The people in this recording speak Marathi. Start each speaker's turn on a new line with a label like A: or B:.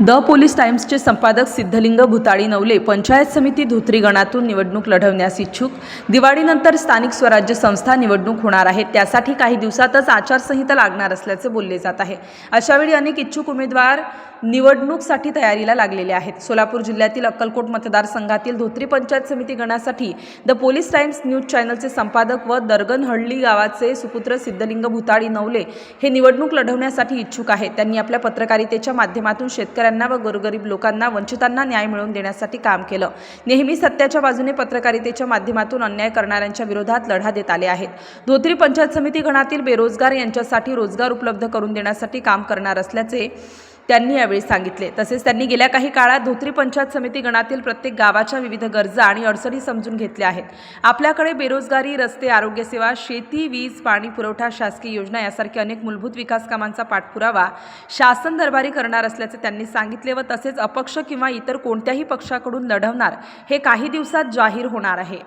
A: द पोलीस टाइम्सचे संपादक सिद्धलिंग भुताळी नवले पंचायत समिती धोत्री गणातून निवडणूक लढवण्यास इच्छुक. दिवाळीनंतर स्थानिक स्वराज्य संस्था निवडणूक होणार आहेत त्यासाठी काही दिवसातच आचारसंहिता लागणार असल्याचे बोलले जात आहे. अशावेळी अनेक इच्छुक उमेदवार निवडणूकसाठी तयारीला लागलेले आहेत. सोलापूर जिल्ह्यातील अक्कलकोट मतदारसंघातील धोत्री पंचायत समिती गणासाठी द पोलीस टाइम्स न्यूज चॅनलचे संपादक व दरगनहळ्ळी गावाचे सुपुत्र सिद्धलिंग भुताळी नवले हे निवडणूक लढवण्यासाठी इच्छुक आहेत. त्यांनी आपल्या पत्रकारितेच्या माध्यमातून शेतकऱ्यांना व गोरगरीब लोकांना वंचितांना न्याय मिळवून देण्यासाठी काम केलं. नेहमी सत्याच्या बाजूने पत्रकारितेच्या माध्यमातून अन्याय करणाऱ्यांच्या विरोधात लढा देत आले आहेत. धोत्री पंचायत समिती गणातील बेरोजगार यांच्यासाठी रोजगार उपलब्ध करून देण्यासाठी काम करणार असल्याचे त्यांनी यावेळी सांगितले. तसेच त्यांनी गेल्या काही काळात धोत्री पंचायत समिती गणातील प्रत्येक गावाच्या विविध गरजा आणि अडचणी समजून घेतल्या आहेत. आपल्याकडे बेरोजगारी रस्ते आरोग्यसेवा शेती वीज पाणी पुरवठा शासकीय योजना यासारखे अनेक मूलभूत विकास कामांचा पाठपुरावा शासन दरबारी करणार असल्याचे त्यांनी सांगितले व तसेच अपक्ष किंवा इतर कोणत्याही पक्षाकडून लढवणार हे काही दिवसात जाहीर होणार आहे.